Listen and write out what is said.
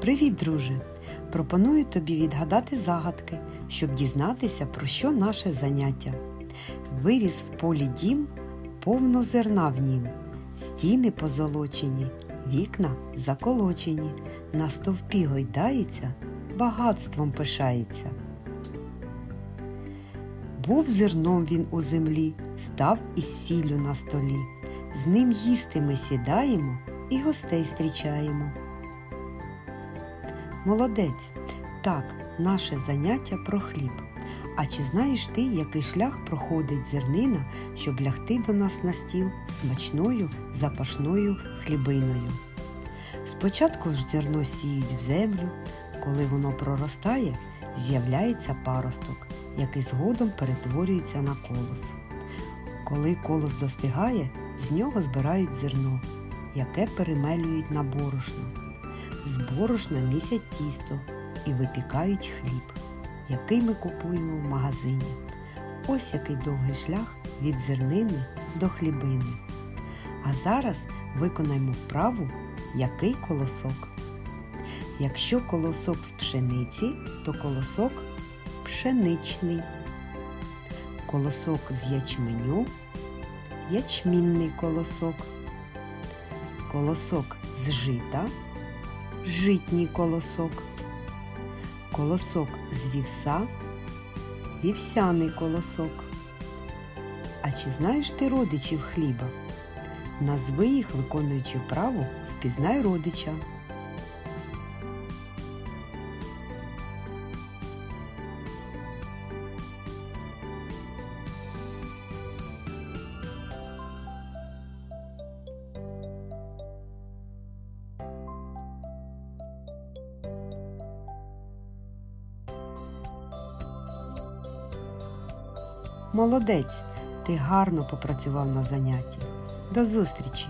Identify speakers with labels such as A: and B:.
A: Привіт, друже! Пропоную тобі відгадати загадки, щоб дізнатися, про що наше заняття. Виріс в полі дім, повно зерна в нім, стіни позолочені, вікна заколочені, на стовпі гойдається, багатством пишається. Був зерном він у землі, став із сіллю на столі. З ним їсти ми сідаємо і гостей зустрічаємо. Молодець. Так, наше заняття про хліб. А чи знаєш ти, який шлях проходить зернина, щоб лягти до нас на стіл смачною запашною хлібиною? Спочатку ж зерно сіють в землю, коли воно проростає, з'являється паросток, який згодом перетворюється на колос. Коли колос достигає, з нього збирають зерно, яке перемелюють на борошно. З борошна місять тісто і випікають хліб, який ми купуємо в магазині. Ось який довгий шлях від зернини до хлібини. А зараз виконаємо вправу який колосок. Якщо колосок з пшениці, то колосок пшеничний. Колосок з ячменю ячмінний колосок. Колосок з жита житній колосок. Колосок з вівса вівсяний колосок. А чи знаєш ти родичів хліба? Назви їх, виконуючи вправу, впізнай родича. Молодець, ти гарно попрацював на занятті. До зустрічі!